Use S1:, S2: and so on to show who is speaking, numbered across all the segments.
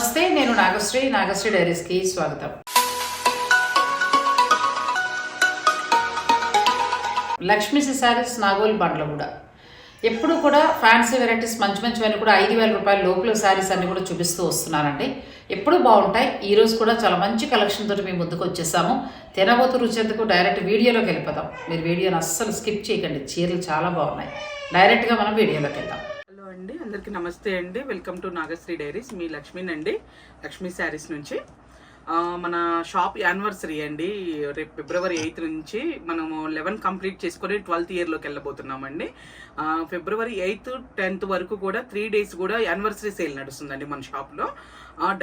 S1: నమస్తే నేను నాగశ్రీ నాగశ్రీ డైరీస్కి స్వాగతం. లక్ష్మీ శారీస్ నాగోల్ బండ్ల కూడా. ఎప్పుడు కూడా ఫ్యాన్సీ వెరైటీస్ మంచి మంచివన్నీ కూడా ఐదు వేల రూపాయల లోపల శారీస్ అన్ని కూడా చూపిస్తూ వస్తున్నానండి. ఎప్పుడు బాగుంటాయి? ఈరోజు కూడా చాలా మంచి కలెక్షన్ తోటి మేము ముందుకు వచ్చేసాము. తినబోతు రుచేందుకు డైరెక్ట్ వీడియోలోకి వెళ్ళిపోతాం మీరు వీడియోని అస్సలు స్కిప్ చేయకండి. చీరలు చాలా బాగున్నాయి. డైరెక్ట్గా మనం వీడియోలోకి వెళ్దాం.
S2: అండి. అందరికీ నమస్తే అండి. వెల్కమ్ టు నాగశ్రీ డైరీస్ మీ లక్ష్మీనండి లక్ష్మీ శారీస్ నుంచి. మన షాప్ యానివర్సరీ అండి. రేపు ఫిబ్రవరి ఎయిత్ నుంచి మనము లెవెన్ కంప్లీట్ చేసుకొని ట్వెల్త్ ఇయర్లోకి వెళ్ళబోతున్నామండి. ఫిబ్రవరి ఎయిత్ టెన్త్ వరకు కూడా త్రీ డేస్ కూడా యానివర్సరీ సేల్ నడుస్తుందండి మన షాప్లో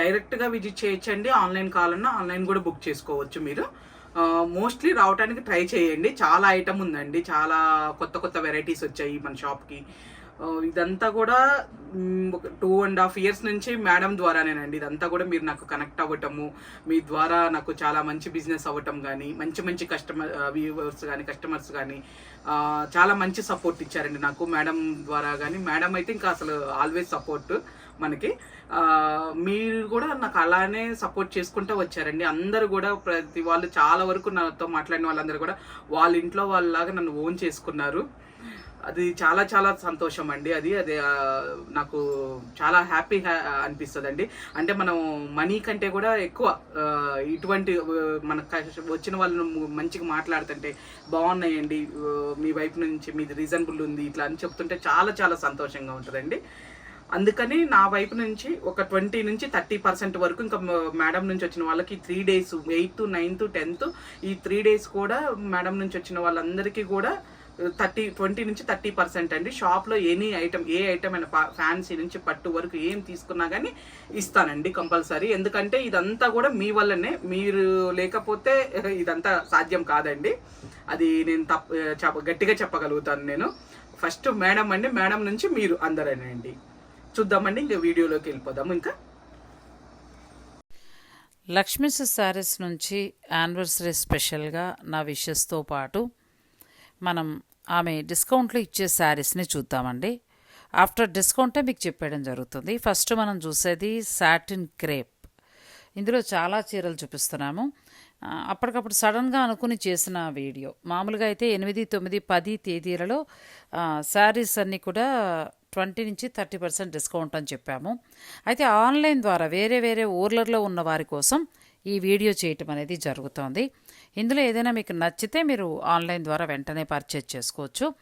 S2: డైరెక్ట్గా విజిట్ చేయొచ్చండి. ఆన్లైన్ కావాలన్నా ఆన్లైన్ కూడా బుక్ చేసుకోవచ్చు మీరు. మోస్ట్లీ రావడానికి ట్రై చేయండి. చాలా ఐటమ్ ఉందండి. చాలా కొత్త కొత్త వెరైటీస్ వచ్చాయి మన షాప్కి ఇదంతా కూడా టూ అండ్ హాఫ్ ఇయర్స్ నుంచి మేడం ద్వారానేనండి. ఇదంతా కూడా మీరు నాకు కనెక్ట్ అవ్వటము మీ ద్వారా నాకు చాలా మంచి బిజినెస్ అవ్వటం కానీ మంచి మంచి కస్టమర్ వ్యూవర్స్ కానీ కస్టమర్స్ కానీ చాలా మంచి సపోర్ట్ ఇచ్చారండి నాకు మేడం ద్వారా కానీ మేడం అయితే ఇంకా అసలు ఆల్వేస్ సపోర్ట్ మనకి. మీరు కూడా నాకు అలానే సపోర్ట్ చేసుకుంటూ వచ్చారండి. అందరూ కూడా ప్రతి వాళ్ళు చాలా వరకు నాతో మాట్లాడిన వాళ్ళందరూ కూడా వాళ్ళ ఇంట్లో వాళ్ళలాగా నన్ను ఓన్ చేసుకున్నారు. అది చాలా చాలా సంతోషం అండి. అది అది నాకు చాలా హ్యాపీ అనిపిస్తుంది అండి అంటే మనం మనీ కంటే కూడా ఎక్కువ ఇటువంటి మన వచ్చిన వాళ్ళను మంచిగా మాట్లాడుతుంటే బాగున్నాయండి. మీ వైపు నుంచి మీది రీజనబుల్ ఉంది ఇట్లా అని చెప్తుంటే చాలా చాలా సంతోషంగా ఉంటుందండి. అందుకని నా వైపు నుంచి ఒక ట్వంటీ నుంచి థర్టీ పర్సెంట్ వరకు ఇంకా మేడం నుంచి వచ్చిన వాళ్ళకి three days eighth ninth tenth ఈ త్రీ డేస్ కూడా మేడం నుంచి వచ్చిన వాళ్ళందరికీ కూడా థర్టీ ట్వంటీ నుంచి థర్టీ పర్సెంట్ అండి. షాప్లో ఎనీ ఐటమ్ ఏ ఐటమ్ అయినా ఫ్యాన్సీ నుంచి పట్టు వరకు ఏం తీసుకున్నా కానీ ఇస్తానండి కంపల్సరీ. ఎందుకంటే ఇదంతా కూడా మీ వల్లనే మీరు లేకపోతే ఇదంతా సాధ్యం కాదండి. అది నేను తప్ప చెప్ప గట్టిగా చెప్పగలుగుతాను నేను. ఫస్ట్ మేడం అండి మేడం నుంచి మీరు అందరేనండి. చూద్దామండి ఇంకా వీడియోలోకి వెళ్ళిపోదాము ఇంకా.
S1: లక్ష్మీస్ శారీస్ నుంచి యానివర్సరీ స్పెషల్గా నా విషెస్తో పాటు మనం ఆమె డిస్కౌంట్లో ఇచ్చే శారీస్ని చూద్దామండి. ఆఫ్టర్ డిస్కౌంటే మీకు చెప్పేయడం జరుగుతుంది. ఫస్ట్ మనం చూసేది సాటిన్ క్రేప్. ఇందులో చాలా చీరలు చూపిస్తున్నాము. అప్పటికప్పుడు సడన్గా అనుకుని చేసిన వీడియో. మామూలుగా అయితే ఎనిమిది తొమ్మిది పది తేదీలలో శారీస్ అన్నీ కూడా ట్వంటీ నుంచి థర్టీ పర్సెంట్ డిస్కౌంట్ అని చెప్పాము. అయితే ఆన్లైన్ ద్వారా వేరే వేరే ఊర్లలో ఉన్న వారి కోసం ఈ వీడియో చేయటం అనేది జరుగుతోంది. ఇందులో ఏదైనా మీకు నచ్చితే మీరు ఆన్లైన్ ద్వారా వెంటనే పర్చేజ్ చేసుకోవచ్చు.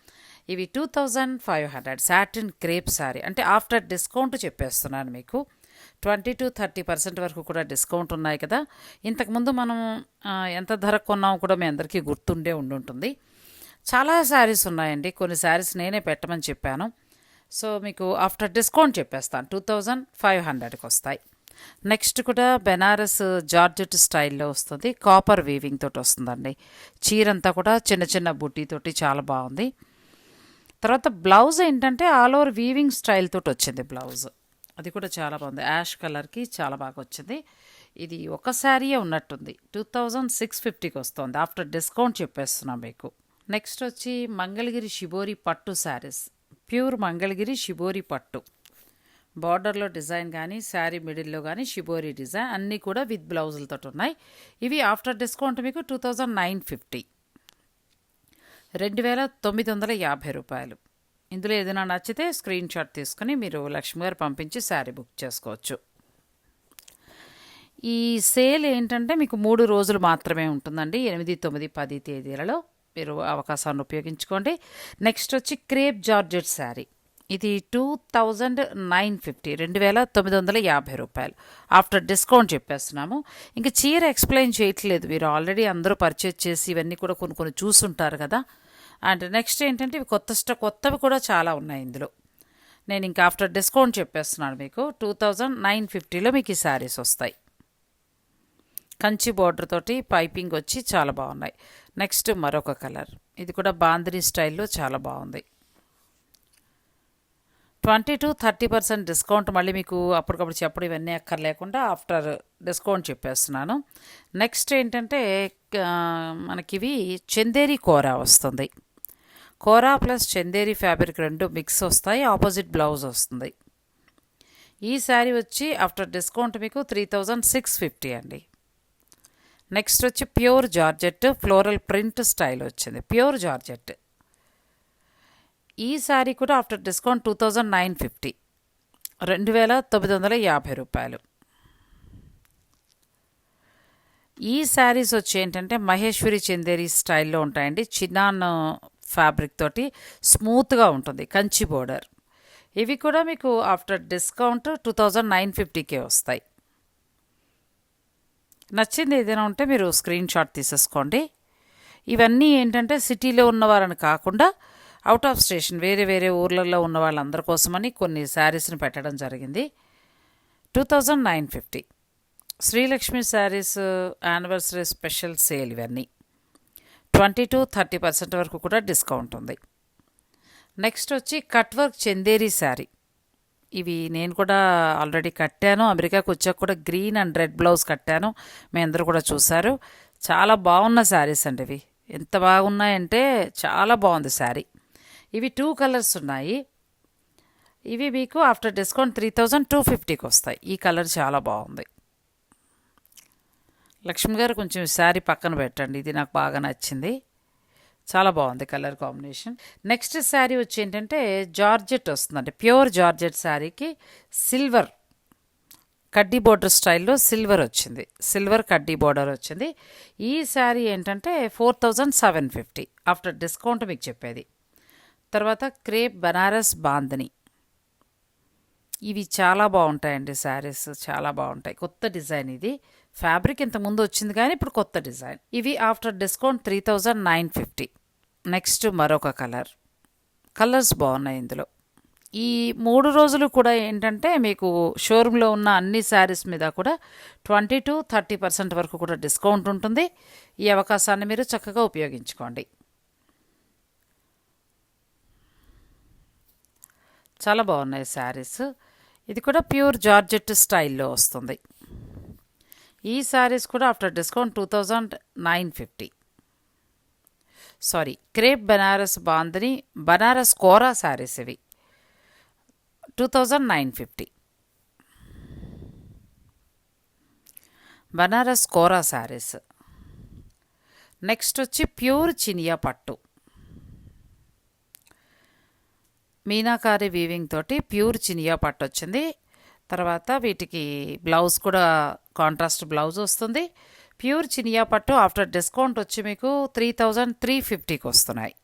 S1: ఇవి two thousand five hundred satin crepe sari అంటే ఆఫ్టర్ డిస్కౌంట్ చెప్పేస్తున్నాను మీకు. ట్వంటీ టు థర్టీ పర్సెంట్ వరకు కూడా డిస్కౌంట్ ఉన్నాయి కదా. ఇంతకుముందు మనం ఎంత ధర కొన్నామో కూడా మీ అందరికీ గుర్తుండే ఉండుంటుంది. చాలా శారీస్ ఉన్నాయండి. కొన్ని శారీస్ నేనే పెట్టమని చెప్పాను. సో మీకు ఆఫ్టర్ డిస్కౌంట్ చెప్పేస్తాను. టూ థౌజండ్ ఫైవ్ హండ్రెడ్కి వస్తాయి. నెక్స్ట్ కూడా బెనారస్ జార్జెట్ స్టైల్లో వస్తుంది. కాపర్ వీవింగ్ తోటి వస్తుందండి. చీర అంతా కూడా చిన్న చిన్న బుట్టీతోటి చాలా బాగుంది. తర్వాత బ్లౌజ్ ఏంటంటే ఆల్ ఓవర్ వీవింగ్ స్టైల్ తోటి వచ్చింది బ్లౌజ్. అది కూడా చాలా బాగుంది. యాష్ కలర్కి చాలా బాగా వచ్చింది. ఇది ఒక శారీయే ఉన్నట్టుంది. టూ థౌజండ్ సిక్స్ ఫిఫ్టీకి వస్తుంది. ఆఫ్టర్ డిస్కౌంట్ చెప్పేస్తున్నాం మీకు. నెక్స్ట్ వచ్చి మంగళగిరి షిబోరి పట్టు శారీస్. ప్యూర్ మంగళగిరి షిబోరి పట్టు. బార్డర్లో డిజైన్ కానీ శారీ మిడిల్లో కానీ షిబోరీ డిజైన్ అన్నీ కూడా విత్ బ్లౌజులతో ఉన్నాయి. ఇవి ఆఫ్టర్ డిస్కౌంట్ మీకు టూ థౌజండ్ నైన్ ఫిఫ్టీ. రెండు వేల తొమ్మిది వందల యాభై రూపాయలు. ఇందులో ఏదైనా నచ్చితే స్క్రీన్ షాట్ తీసుకుని మీరు లక్ష్మి గారు పంపించి శారీ బుక్ చేసుకోవచ్చు. ఈ సేల్ ఏంటంటే మీకు మూడు రోజులు మాత్రమే ఉంటుందండి. ఎనిమిది తొమ్మిది పది తేదీలలో మీరు అవకాశాన్ని ఉపయోగించుకోండి. నెక్స్ట్ వచ్చి క్రేప్ జార్జెట్ శారీ. ఇది టూ థౌజండ్ నైన్ ఫిఫ్టీ రెండు వేల తొమ్మిది వందల యాభై రూపాయలు. ఆఫ్టర్ డిస్కౌంట్ చెప్పేస్తున్నాము. ఇంకా చీర ఎక్స్ప్లెయిన్ చేయట్లేదు మీరు ఆల్రెడీ అందరూ పర్చేజ్ చేసి ఇవన్నీ కూడా కొన్ని కొన్ని చూసుంటారు కదా. అండ్ నెక్స్ట్ ఏంటంటే ఇవి కొత్త స్ట కొత్తవి కూడా చాలా ఉన్నాయి ఇందులో. నేను ఇంకా ఆఫ్టర్ డిస్కౌంట్ చెప్పేస్తున్నాను మీకు. టూ థౌజండ్ నైన్ ఫిఫ్టీలో మీకు ఈ శారీస్ వస్తాయి. కంచి బార్డర్ తోటి పైపింగ్ వచ్చి చాలా బాగున్నాయి. నెక్స్ట్ మరొక కలర్ ఇది కూడా బాంద్రీ స్టైల్లో చాలా బాగుంది. Twenty to thirty percent discount మళ్ళీ మీకు అప్పటికప్పుడు చెప్పడం ఇవన్నీ అక్కర్లేకుండా ఆఫ్టర్ డిస్కౌంట్ చెప్పేస్తున్నాను. నెక్స్ట్ ఏంటంటే మనకివి చందేరి కూర వస్తుంది. కోరా ప్లస్ చందేరి ఫ్యాబ్రిక్ రెండు మిక్స్ వస్తాయి ఆపోజిట్ బ్లౌజ్ వస్తుంది. ఈ శారీ వచ్చి ఆఫ్టర్ డిస్కౌంట్ మీకు త్రీ థౌజండ్ సిక్స్ ఫిఫ్టీ అండి. నెక్స్ట్ వచ్చి pure georgette floral print style వచ్చింది. Pure georgette. ఈ శారీ కూడా after discount two thousand nine fifty. రెండు వేల తొమ్మిది వందల యాభై రూపాయలు. ఈ శారీస్ వచ్చి ఏంటంటే మహేశ్వరి చందేరి స్టైల్లో ఉంటాయండి. చిన్నాన్ ఫ్యాబ్రిక్ తోటి స్మూత్గా ఉంటుంది కంచి బోర్డర్. ఇవి కూడా మీకు after discount two thousand nine fifty K వస్తాయి. నచ్చింది ఏదైనా ఉంటే మీరు స్క్రీన్ షాట్ తీసేసుకోండి. ఇవన్నీ ఏంటంటే సిటీలో ఉన్నవారని కాకుండా అవుట్ ఆఫ్ స్టేషన్ వేరే వేరే ఊర్లలో ఉన్న వాళ్ళందరి కోసమని కొన్ని శారీస్ని పెట్టడం జరిగింది. Two thousand nine fifty Srilakshmi saris anniversary special sale ఇవన్నీ. ట్వంటీ టు థర్టీ పర్సెంట్ వరకు కూడా డిస్కౌంట్ ఉంది. నెక్స్ట్ వచ్చి కట్ వర్క్ చందేరి శారీ. ఇవి నేను కూడా ఆల్రెడీ కట్టాను. అమెరికాకు వచ్చాక కూడా గ్రీన్ అండ్ రెడ్ బ్లౌజ్ కట్టాను. మీ అందరూ కూడా చూసారు చాలా బాగున్న శారీస్ అండి ఇవి. ఎంత బాగున్నాయంటే చాలా బాగుంది శారీ. ఇవి టూ కలర్స్ ఉన్నాయి. ఇవి మీకు after discount three thousand two ఫిఫ్టీకి వస్తాయి ఈ కలర్ చాలా బాగుంది. లక్ష్మి గారు కొంచెం శారీ పక్కన పెట్టండి. ఇది నాకు బాగా నచ్చింది. చాలా బాగుంది కలర్ కాంబినేషన్ నెక్స్ట్ శారీ వచ్చి ఏంటంటే జార్జెట్ వస్తుందండి. ప్యూర్ జార్జెట్ శారీకి సిల్వర్ కడ్డీ బోర్డర్ స్టైల్లో సిల్వర్ వచ్చింది. సిల్వర్ కడ్డీ బోర్డర్ వచ్చింది. ఈ శారీ ఏంటంటే four thousand seven fifty after discount మీకు చెప్పేది. తర్వాత క్రేప్ బనారస్ బాందని. ఇవి చాలా బాగుంటాయండి శారీస్ చాలా బాగుంటాయి. కొత్త డిజైన్ ఇది. ఫ్యాబ్రిక్ ఇంత ముందు వచ్చింది కానీ ఇప్పుడు కొత్త డిజైన్. ఇవి after discount three thousand nine fifty. Next మరొక కలర్. కలర్స్ బాగున్నాయి ఇందులో. ఈ మూడు రోజులు కూడా ఏంటంటే మీకు షోరూంలో ఉన్న అన్ని శారీస్ మీద కూడా ట్వంటీ టు థర్టీ పర్సెంట్ వరకు కూడా డిస్కౌంట్ ఉంటుంది. ఈ అవకాశాన్ని మీరు చక్కగా ఉపయోగించుకోండి. చాలా బాగున్నాయి శారీస్. ఇది కూడా ప్యూర్ జార్జెట్ స్టైల్లో వస్తుంది. ఈ శారీస్ కూడా after discount two thousand nine fifty. Sorry crepe Banaras bandhani Banaras కోరా శారీస్ ఇవి. Two thousand nine fifty. Banaras కోరా శారీస్. నెక్స్ట్ వచ్చి ప్యూర్ చినియా పట్టు. మీనాకారి వీవింగ్ తోటి ప్యూర్ చినియా పట్టు వచ్చింది. తర్వాత వీటికి బ్లౌజ్ కూడా కాంట్రాస్ట్ బ్లౌజ్ వస్తుంది. ప్యూర్ చినియా పట్టు ఆఫ్టర్ డిస్కౌంట్ వచ్చి మీకు త్రీ థౌజండ్ త్రీ ఫిఫ్టీకి వస్తున్నాయి.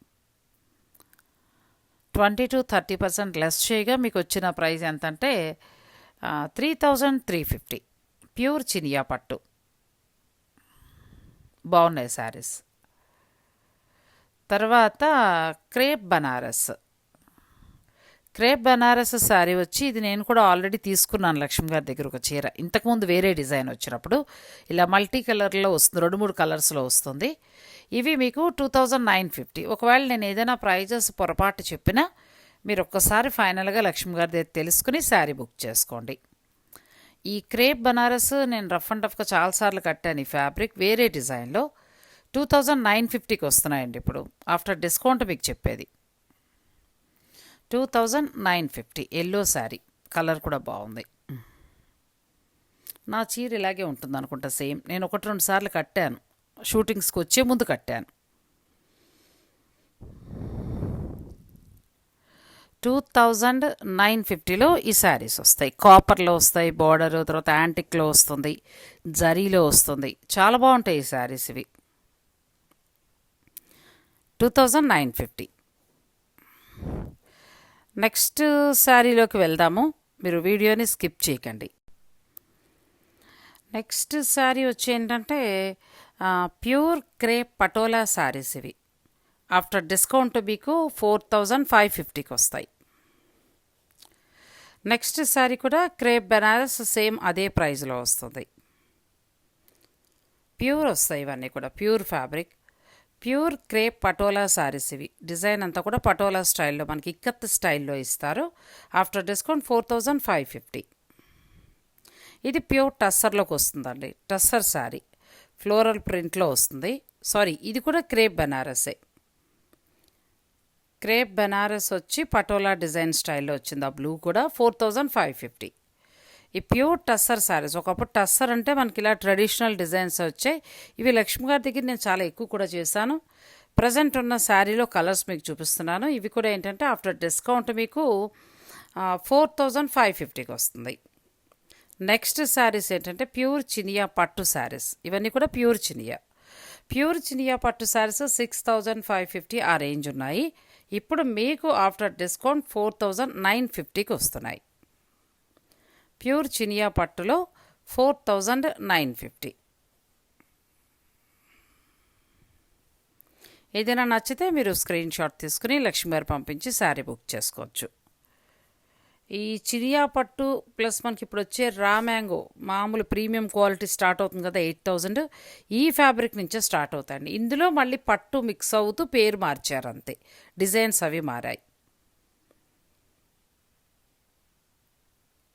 S1: Twenty to thirty percent less చేయగా మీకు వచ్చిన ప్రైస్ ఎంతంటే three thousand three fifty. Pure Chiniya పట్టు. బాగున్నాయి శారీస్. తర్వాత క్రేప్ బనారస్. క్రేప్ బనారస్ శారీ వచ్చి ఇది నేను కూడా ఆల్రెడీ తీసుకున్నాను లక్ష్మి గారి దగ్గర ఒక చీర. ఇంతకుముందు వేరే డిజైన్ వచ్చినప్పుడు ఇలా మల్టీ కలర్లో వస్తుంది రెండు మూడు కలర్స్లో వస్తుంది. ఇవి మీకు టూ థౌజండ్ నైన్ ఫిఫ్టీ. ఒకవేళ నేను ఏదైనా ప్రైజెస్ పొరపాటు చెప్పినా మీరు ఒక్కసారి ఫైనల్గా లక్ష్మి గారి దగ్గర తెలుసుకుని శారీ బుక్ చేసుకోండి. ఈ క్రేప్ బనారస్ నేను రఫ్ అండ్ రఫ్గా చాలాసార్లు కట్టాను ఈ ఫ్యాబ్రిక్. వేరే డిజైన్లో టూ థౌజండ్ నైన్ ఫిఫ్టీకి వస్తున్నాయండి ఇప్పుడు. ఆఫ్టర్ డిస్కౌంట్ మీకు చెప్పేది. Two thousand nine fifty yellow sari. Colour కూడా బాగుంది. నా చీర ఇలాగే ఉంటుంది అనుకుంటా సేమ్. నేను ఒకటి రెండు సార్లు కట్టాను. షూటింగ్స్కి వచ్చే ముందు కట్టాను. టూ థౌజండ్ నైన్ ఫిఫ్టీలో ఈ శారీస్ వస్తాయి. కాపర్లో వస్తాయి బార్డర్ తర్వాత యాంటిక్లో వస్తుంది జరీలో వస్తుంది. చాలా బాగుంటాయి ఈ శారీస్ ఇవి. Two thousand nine fifty next శారీలోకి వెళ్దాము. మీరు వీడియోని స్కిప్ చేయకండి. నెక్స్ట్ శారీ వచ్చి ఏంటంటే ప్యూర్ క్రేప్ పటోలా శారీస్ ఇవి. ఆఫ్టర్ డిస్కౌంట్ మీకు ఫోర్ థౌజండ్ ఫైవ్ ఫిఫ్టీకి వస్తాయి. నెక్స్ట్ శారీ కూడా క్రేప్ బెనారస్ సేమ్ అదే ప్రైస్లో వస్తుంది. ప్యూర్ వస్తాయి ఇవన్నీ కూడా pure fabric. Pure crepe patola saris ఇవి. డిజైన్ అంతా కూడా పటోలా స్టైల్లో మనకి ఇక్కత్ స్టైల్లో ఇస్తారు. After discount four thousand five fifty. ఇది ప్యూర్ టస్సర్లోకి వస్తుందండి. టస్సర్ శారీ ఫ్లోరల్ ప్రింట్లో వస్తుంది. సారీ ఇది కూడా క్రేప్ బెనారసే. క్రేప్ బెనారస్ వచ్చి పటోలా డిజైన్ స్టైల్లో వచ్చింది. ఆ బ్లూ కూడా ఫోర్ థౌజండ్ ఫైవ్ ఫిఫ్టీ. ఈ ప్యూర్ టస్సర్ శారీస్. ఒకప్పుడు టస్సర్ అంటే మనకి ఇలా ట్రెడిషనల్ డిజైన్స్ వచ్చాయి. ఇవి లక్ష్మి గారి దగ్గర నేను చాలా ఎక్కువ కూడా చేశాను. ప్రజెంట్ ఉన్న శారీలో కలర్స్ మీకు చూపిస్తున్నాను. ఇవి కూడా ఏంటంటే ఆఫ్టర్ డిస్కౌంట్ మీకు ఫోర్ థౌజండ్ ఫైవ్ ఫిఫ్టీకి వస్తుంది. నెక్స్ట్ శారీస్ ఏంటంటే ప్యూర్ చినియా పట్టు శారీస్. ఇవన్నీ కూడా ప్యూర్ చినియా. ప్యూర్ చినియా పట్టు saris six thousand five fifty ఆ రేంజ్ ఉన్నాయి. ఇప్పుడు మీకు after discount four thousand nine ఫిఫ్టీకి వస్తున్నాయి. ప్యూర్ చినియా పట్టులో ఫోర్ థౌజండ్ నైన్ ఫిఫ్టీ. ఏదైనా నచ్చితే మీరు స్క్రీన్ షాట్ తీసుకుని లక్ష్మీగారు పంపించి శారీ బుక్ చేసుకోవచ్చు. ఈ చిరియా పట్టు ప్లస్ మనకి ఇప్పుడు వచ్చే రా మ్యాంగో మామూలు ప్రీమియం క్వాలిటీ స్టార్ట్ అవుతుంది కదా ఎయిట్ థౌజండ్. ఈ ఫ్యాబ్రిక్ నుంచే స్టార్ట్ అవుతాయండి. ఇందులో మళ్ళీ పట్టు మిక్స్ అవుతూ పేరు మార్చారు అంతే. డిజైన్స్ అవి మారాయి.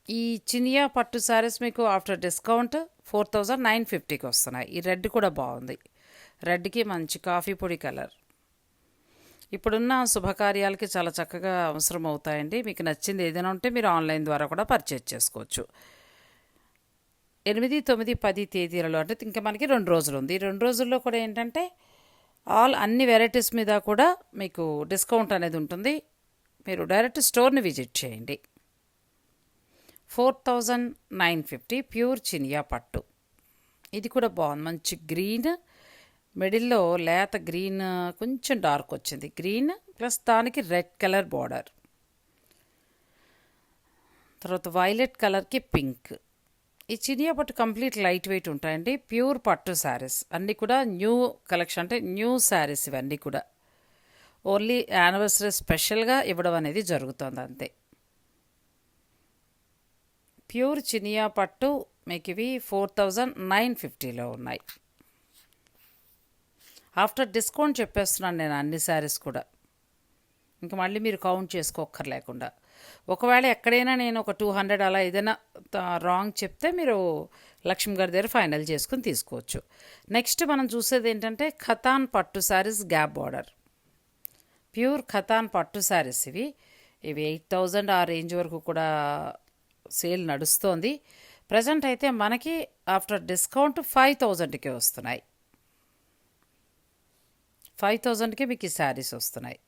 S1: ఈ చినియా పట్టు శారీస్ మీకు after discount four thousand nine ఫిఫ్టీకి వస్తున్నాయి. ఈ రెడ్ కూడా బాగుంది. రెడ్కి మంచి కాఫీ పొడి కలర్. ఇప్పుడున్న శుభకార్యాలకి చాలా చక్కగా అవసరం అవుతాయండి. మీకు నచ్చింది ఏదైనా ఉంటే మీరు ఆన్లైన్ ద్వారా కూడా పర్చేజ్ చేసుకోవచ్చు. ఎనిమిది తొమ్మిది పది తేదీలలో అంటే ఇంకా మనకి రెండు రోజులు ఉంది. ఈ రెండు రోజుల్లో కూడా ఏంటంటే ఆల్ అన్ని వెరైటీస్ మీద కూడా మీకు డిస్కౌంట్ అనేది ఉంటుంది. మీరు డైరెక్ట్ స్టోర్ని విజిట్ చేయండి. Four thousand nine fifty pure Chiniya పట్టు. ఇది కూడా బాగుంది. మంచి గ్రీన్. మిడిల్లో లేత గ్రీన్ కొంచెం డార్క్ వచ్చింది. గ్రీన్ ప్లస్ దానికి రెడ్ కలర్ బార్డర్. తర్వాత వైలెట్ కలర్కి పింక్. ఈ చినియా పట్టు కంప్లీట్ లైట్ వెయిట్ ఉంటాయండి. ప్యూర్ పట్టు శారీస్. అన్నీ కూడా న్యూ కలెక్షన్ అంటే న్యూ శారీస్ ఇవన్నీ కూడా. ఓన్లీ యానివర్సరీ స్పెషల్గా ఇవ్వడం అనేది జరుగుతుంది అంతే. ప్యూర్ చినియా పట్టు మీకు ఇవి ఫోర్ థౌజండ్ నైన్ ఫిఫ్టీలో ఉన్నాయి. ఆఫ్టర్ డిస్కౌంట్ చెప్పేస్తున్నాను నేను అన్ని శారీస్ కూడా. ఇంకా మళ్ళీ మీరు కౌంట్ చేసుకోక్కర్లేకుండా. ఒకవేళ ఎక్కడైనా నేను ఒక టూ హండ్రెడ్ అలా ఏదైనా రాంగ్ చెప్తే మీరు లక్ష్మి గారి దగ్గర ఫైనల్ చేసుకుని తీసుకోవచ్చు. నెక్స్ట్ మనం చూసేది ఏంటంటే ఖతాన్ పట్టు saris gap border. Pure Katan పట్టు శారీస్ ఇవి. ఇవి ఎయిట్ థౌజండ్ ఆ రేంజ్ వరకు కూడా సేల్ నడుస్తోంది. ప్రజెంట్ అయితే మనకి ఆఫ్టర్ డిస్కౌంట్ ఫైవ్ థౌజండ్కే వస్తున్నాయి. ఫైవ్ థౌజండ్కి మీకు ఈ శారీస్ వస్తున్నాయి.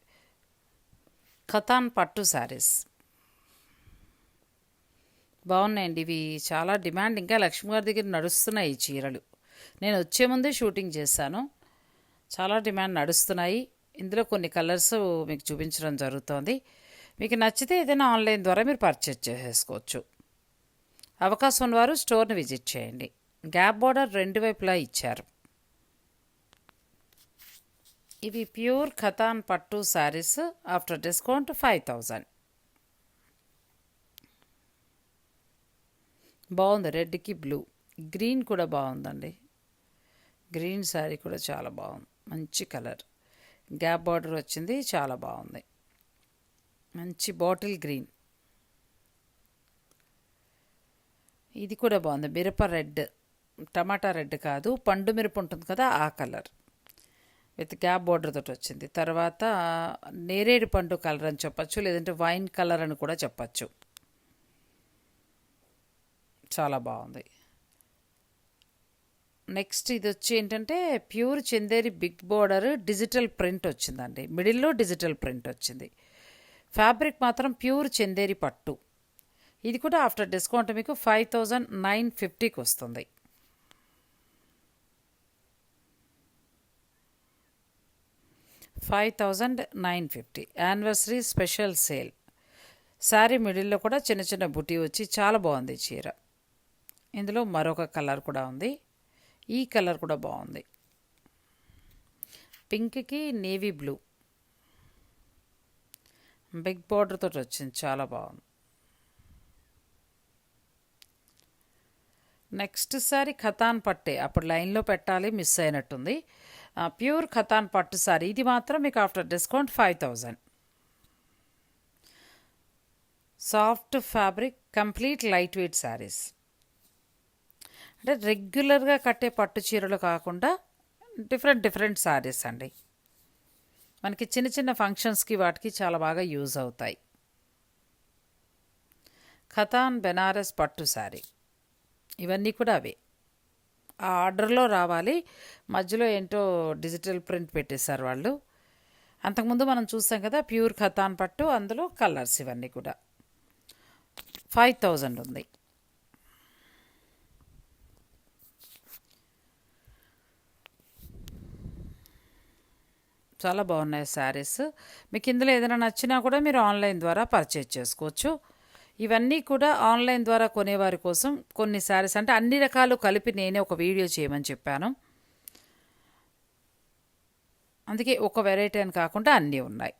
S1: ఖతాన్ పట్టు శారీస్. బాగున్నాయండి ఇవి. చాలా డిమాండ్. ఇంకా లక్ష్మి గారి దగ్గర నడుస్తున్నాయి ఈ చీరలు. నేను వచ్చే ముందే షూటింగ్ చేశాను. చాలా డిమాండ్ నడుస్తున్నాయి. ఇందులో కొన్ని కలర్స్ మీకు చూపించడం జరుగుతోంది. మీకు నచ్చితే ఏదైనా ఆన్లైన్ ద్వారా మీరు పర్చేజ్ చేసేసుకోవచ్చు అవకాశం ఉన్నవారు స్టోర్ని విజిట్ చేయండి. గ్యాప్ బార్డర్ రెండు వైపులా ఇచ్చారు. ఇవి ప్యూర్ ఖతాన్ పట్టు saris after discount five thousand. బాగుంది. రెడ్కి బ్లూ. గ్రీన్ కూడా బాగుందండి. గ్రీన్ శారీ కూడా చాలా బాగుంది. మంచి కలర్. గ్యాప్ బార్డర్ వచ్చింది. చాలా బాగుంది. మంచి బాటిల్ గ్రీన్. ఇది కూడా బాగుంది. మిరప రెడ్. టమాటా రెడ్ కాదు. పండు మిరప ఉంటుంది కదా ఆ కలర్. విత్ గ్యాప్ బార్డర్ తోటి వచ్చింది. తర్వాత నేరేడు పండు కలర్ అని చెప్పచ్చు లేదంటే వైన్ కలర్ అని కూడా చెప్పచ్చు. చాలా బాగుంది. నెక్స్ట్ ఇది వచ్చి ఏంటంటే pure Chanderi big border digital print వచ్చిందండి. మిడిల్లో డిజిటల్ ప్రింట్ వచ్చింది. ఫ్యాబ్రిక్ మాత్రం ప్యూర్ చందేరి పట్టు. ఇది కూడా ఆఫ్టర్ డిస్కౌంట్ మీకు ఫైవ్ థౌజండ్ నైన్ ఫిఫ్టీకి వస్తుంది. Five thousand nine fifty. Anniversary special sale. Sari మిడిల్లో కూడా చిన్న చిన్న బుటీ వచ్చి చాలా బాగుంది చీర. ఇందులో మరొక కలర్ కూడా ఉంది. ఈ కలర్ కూడా బాగుంది. పింక్కి నేవీ బ్లూ. బిగ్ బార్డర్ తోటి వచ్చింది. చాలా బాగుంది. నెక్స్ట్ సారీ ఖతాన్ పట్టే. అప్పుడు లైన్లో పెట్టాలి మిస్ అయినట్టుంది. ప్యూర్ ఖతాన్ పట్టు సారీ. ఇది మాత్రం మీకు after discount five thousand. Soft fabric complete light weight saris అంటే రెగ్యులర్గా కట్టే పట్టు చీరలు కాకుండా డిఫరెంట్ డిఫరెంట్ శారీస్ అండి. మనకి చిన్న చిన్న ఫంక్షన్స్కి వాటికి చాలా బాగా యూజ్ అవుతాయి. ఖతాన్ బెనారస్ పట్టు శారీ ఇవన్నీ కూడా అవే. ఆ ఆర్డర్లో రావాలి. మధ్యలో ఏంటో డిజిటల్ ప్రింట్ పెట్టేశారు వాళ్ళు. అంతకుముందు మనం చూసాం కదా ప్యూర్ ఖతాన్ పట్టు అందులో కలర్స్ ఇవన్నీ కూడా. ఫైవ్ థౌజండ్ ఉంది. చాలా బాగున్నాయి శారీస్. మీకు ఇందులో ఏదైనా నచ్చినా కూడా మీరు ఆన్లైన్ ద్వారా పర్చేజ్ చేసుకోవచ్చు. ఇవన్నీ కూడా ఆన్లైన్ ద్వారా కొనేవారి కోసం కొన్ని శారీస్ అంటే అన్ని రకాలు కలిపి నేనే ఒక వీడియో చేయమని చెప్పాను. అందుకే ఒక వెరైటీ అని కాకుండా అన్నీ ఉన్నాయి.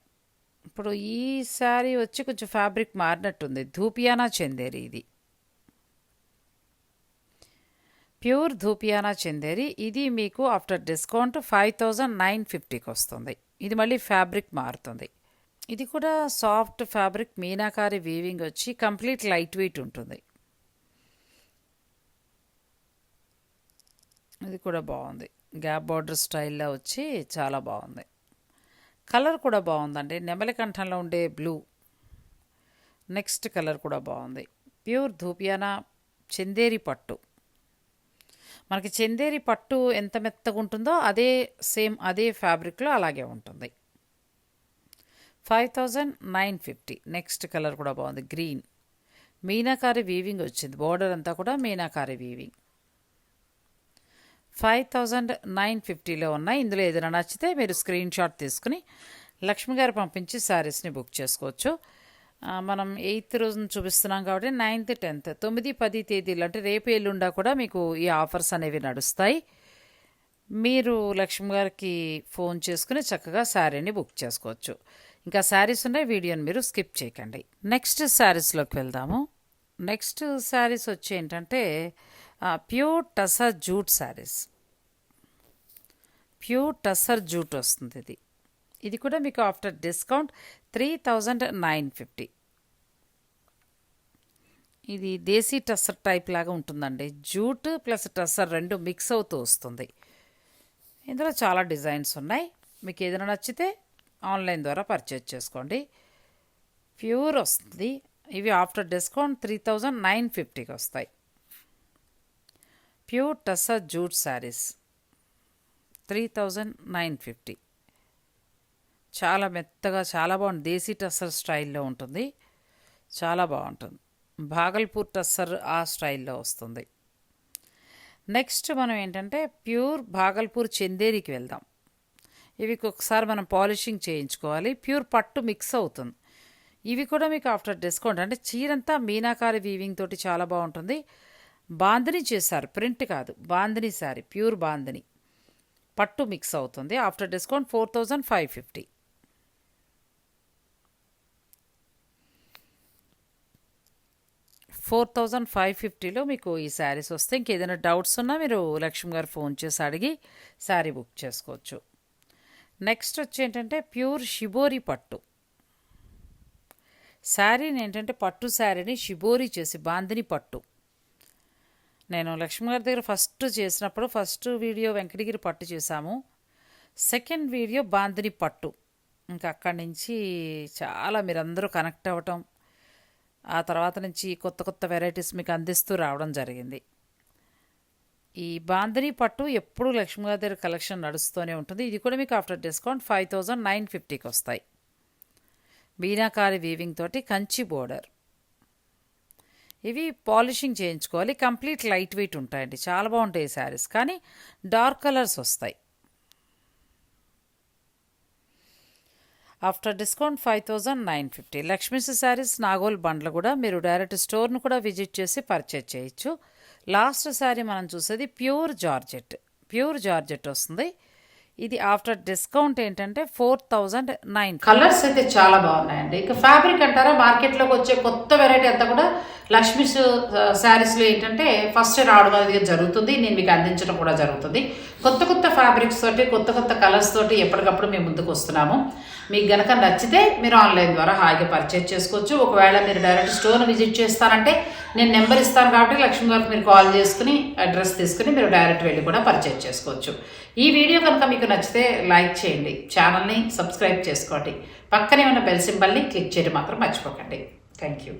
S1: ఇప్పుడు ఈ శారీ వచ్చి కొంచెం ఫ్యాబ్రిక్ మారినట్టుంది. ధూపియానా చెందేరి ఇది. ప్యూర్ ధూపియానా చందేరి. ఇది మీకు after discount five thousand nine ఫిఫ్టీకి వస్తుంది. ఇది మళ్ళీ ఫ్యాబ్రిక్ మారుతుంది. ఇది కూడా సాఫ్ట్ ఫ్యాబ్రిక్ మీనాకారి వీవింగ్ వచ్చి కంప్లీట్ లైట్ వెయిట్ ఉంటుంది. ఇది కూడా బాగుంది. గ్యాప్ బార్డర్ స్టైల్లో వచ్చి చాలా బాగుంది. కలర్ కూడా బాగుందండి. నెమలి కంఠంలో ఉండే బ్లూ. నెక్స్ట్ కలర్ కూడా బాగుంది. ప్యూర్ ధూపియానా చందేరి పట్టు. మనకి చందేరి పట్టు ఎంత మెత్తగా ఉంటుందో అదే సేమ్ అదే ఫ్యాబ్రిక్లో అలాగే ఉంటుంది. Five thousand nine fifty. Next colour కూడా బాగుంది. గ్రీన్. మీనాకారి వీవింగ్ వచ్చింది. బోర్డర్ అంతా కూడా meenakari weaving. Five thousand nine ఫిఫ్టీలో ఉన్నాయి. ఇందులో ఏదైనా నచ్చితే మీరు స్క్రీన్ షాట్ తీసుకుని లక్ష్మి గారు పంపించి శారీస్ని బుక్ చేసుకోవచ్చు. మనం ఎయిత్ రోజున చూపిస్తున్నాం కాబట్టి నైన్త్ టెన్త్. తొమ్మిది పది తేదీలు అంటే రేపు ఎల్లుండా కూడా మీకు ఈ ఆఫర్స్ అనేవి నడుస్తాయి. మీరు లక్ష్మి గారికి ఫోన్ చేసుకుని చక్కగా శారీని బుక్ చేసుకోవచ్చు. ఇంకా శారీస్ ఉన్నాయి వీడియోని మీరు స్కిప్ చేయకండి. నెక్స్ట్ శారీస్లోకి వెళ్దాము. నెక్స్ట్ శారీస్ వచ్చి ఏంటంటే pure tussar jute saris. Pure tussar jute వస్తుంది ఇది. ఇది కూడా మీకు after discount three thousand nine fifty. ఇది దేశీ టస్సర్ టైప్ లాగా ఉంటుందండి. జూట్ ప్లస్ టస్సర్ రెండు మిక్స్ అవుతూ వస్తుంది. ఇందులో చాలా డిజైన్స్ ఉన్నాయి. మీకు ఏదైనా నచ్చితే ఆన్లైన్ ద్వారా పర్చేజ్ చేసుకోండి. ప్యూర్ వస్తుంది. ఇవి after discount three thousand nine ఫిఫ్టీకి వస్తాయి. Pure tussar jute saris three thousand nine fifty. చాలా మెత్తగా చాలా బాగుంది దేశీ టస్సర్ స్టైల్లో ఉంటుంది. చాలా బాగుంటుంది. భాగల్పూర్ టస్సర్ ఆ స్టైల్లో వస్తుంది. నెక్స్ట్ మనం ఏంటంటే ప్యూర్ భాగల్పూర్ చందేరికి వెళ్దాం. ఇవి ఒకసారి మనం పాలిషింగ్ చేయించుకోవాలి. ప్యూర్ పట్టు మిక్స్ అవుతుంది. ఇవి కూడా మీకు ఆఫ్టర్ డిస్కౌంట్. అంటే చీరంతా మీనాకారి వీవింగ్ తోటి చాలా బాగుంటుంది. బాందిని చేశారు. ప్రింట్ కాదు. బాందిని శారీ. ప్యూర్ బాందిని. పట్టు మిక్స్ అవుతుంది. After discount four thousand five fifty. Four thousand five ఫిఫ్టీలో మీకు ఈ శారీస్ వస్తే ఇంకేదైనా డౌట్స్ ఉన్నా మీరు లక్ష్మి గారు ఫోన్ చేసి అడిగి శారీ బుక్ చేసుకోవచ్చు. నెక్స్ట్ వచ్చి ఏంటంటే ప్యూర్ షిబోరి పట్టు. శారీని ఏంటంటే పట్టు శారీని షిబోరి చేసి బాందిని పట్టు. నేను లక్ష్మి గారి దగ్గర ఫస్ట్ చేసినప్పుడు ఫస్ట్ వీడియో వెంకటగిరి పట్టు చేశాము. సెకండ్ వీడియో బాందిని పట్టు. ఇంకా అక్కడి నుంచి చాలా మీరందరూ కనెక్ట్ అవ్వటం ఆ తర్వాత నుంచి కొత్త కొత్త వెరైటీస్ మీకు అందిస్తూ రావడం జరిగింది. ఈ బాందిని పట్టు ఎప్పుడూ లక్ష్మీగారి కలెక్షన్ నడుస్తూనే ఉంటుంది. ఇది కూడా మీకు after discount five thousand nine ఫిఫ్టీకి వస్తాయి మీనాకారి వీవింగ్ తోటి కంచి బోర్డర్ ఇవి పాలిషింగ్ చేయించుకోవాలి. కంప్లీట్ లైట్ వెయిట్ ఉంటాయండి. చాలా బాగుంటాయి శారీస్. కానీ డార్క్ కలర్స్ వస్తాయి. After discount five thousand nine fifty. Lakshmi's saris Nagole బండ్లు కూడా మీరు డైరెక్ట్ స్టోర్ను కూడా విజిట్ చేసి పర్చేజ్ చేయొచ్చు. లాస్ట్ శారీ మనం చూసేది ప్యూర్ జార్జెట్. ప్యూర్ జార్జెట్ వస్తుంది. ఇది ఆఫ్టర్ డిస్కౌంట్ ఏంటంటే ఫోర్ థౌజండ్ నైన్.
S3: కలర్స్ అయితే చాలా బాగున్నాయండి. ఇక ఫ్యాబ్రిక్ అంటారా? మార్కెట్లోకి వచ్చే కొత్త వెరైటీ అంతా కూడా లక్ష్మీస్ శారీస్లో ఏంటంటే ఫస్ట్ రావడం అనేది జరుగుతుంది. నేను మీకు అందించడం కూడా జరుగుతుంది. కొత్త కొత్త ఫ్యాబ్రిక్స్ తోటి కొత్త కొత్త కలర్స్ తోటి ఎప్పటికప్పుడు మేము ముందుకు వస్తున్నాము. మీకు గనక నచ్చితే మీరు ఆన్లైన్ ద్వారా హాయిగా పర్చేజ్ చేసుకోవచ్చు. ఒకవేళ మీరు డైరెక్ట్ స్టోర్ విజిట్ చేస్తారంటే నేను నెంబర్ ఇస్తాను కాబట్టి లక్ష్మి గారికి మీరు కాల్ చేసుకుని అడ్రస్ తీసుకుని మీరు డైరెక్ట్ వెళ్ళి కూడా పర్చేజ్ చేసుకోవచ్చు. ఈ వీడియో కనుక మీకు నచ్చితే లైక్ చేయండి ఛానల్ని సబ్స్క్రైబ్ చేసుకోండి. పక్కనే ఉన్న బెల్ సింబల్ని క్లిక్ చేయడం మాత్రం మర్చిపోకండి. Thank you.